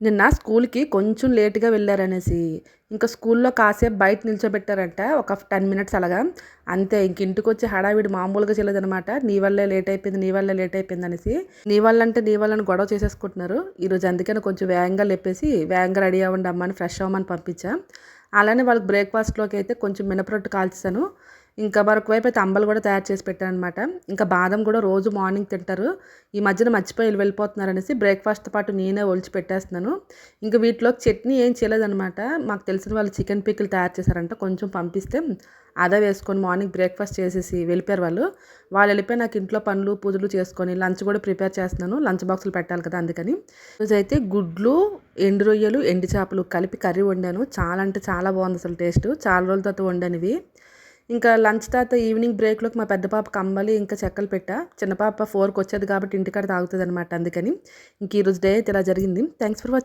నిన్న స్కూల్కి కొంచెం లేట్గా వెళ్ళారనేసి. ఇంకా స్కూల్లో కాసేపు బయట నిల్చోబెట్టారంట ఒక టెన్ మినిట్స్ అలాగా. అంతే ఇంక ఇంటికి వచ్చి హడావిడి మామూలుగా చేయలేదనమాట నీ వల్లే లేట్ అయిపోయింది నీ వల్లే లేట్ అయిపోయింది అనేసి నీ వల్ల అంటే నీ వల్లని గొడవ చేసేసుకుంటున్నారు. ఈరోజు అందుకని కొంచెం వేగంగా లేపేసి వేగంగా రెడీ అవ్వండి అమ్మని ఫ్రెష్ అవ్వమని పంపించా. అలానే వాళ్ళకి బ్రేక్ఫాస్ట్లోకి అయితే కొంచెం మినపరొట్టు కాల్చేసాను ఇంకా మరొక వైపు అయితే అంబలు కూడా తయారు చేసి పెట్టాను అనమాట ఇంకా బాదం కూడా రోజు మార్నింగ్ తింటారు. ఈ మధ్యన మర్చిపోయి వెళ్ళిపోతున్నారు అనేసి బ్రేక్ఫాస్ట్తో పాటు నేనే ఒలిచి పెట్టేస్తున్నాను. ఇంకా వీటిలోకి చట్నీ ఏం చేయలేదనమాట మాకు తెలిసిన వాళ్ళు చికెన్ పిక్కులు తయారు చేశారంట. కొంచెం పంపిస్తే అదే వేసుకొని మార్నింగ్ బ్రేక్ఫాస్ట్ చేసేసి వెళ్ళిపోయారు వాళ్ళు. వాళ్ళు వెళ్ళిపోయి నాకు ఇంట్లో పనులు పూజలు చేసుకొని లంచ్ కూడా ప్రిపేర్ చేస్తున్నాను. లంచ్ బాక్సులు పెట్టాలి కదా అందుకని. అయితే గుడ్లు ఎండు రొయ్యలు ఎండు చేపలు కలిపి కర్రీ వండాను. చాలా అంటే చాలా బాగుంది అసలు టేస్ట్. చాలా రోజుల తర్వాత వండాను ఇవి. ఇంకా లంచ్ తర్వాత ఈవినింగ్ బ్రేక్లోకి మా పెద్ద పాప కంబలి ఇంకా చెక్కలు పెట్టా. చిన్న పాప ఫోర్కి వచ్చేది కాబట్టి ఇంటికాడ తాగుతుంది అనమాట అందుకని ఇంక ఈరోజు డే అయితే ఇలా జరిగింది. Thanks for watching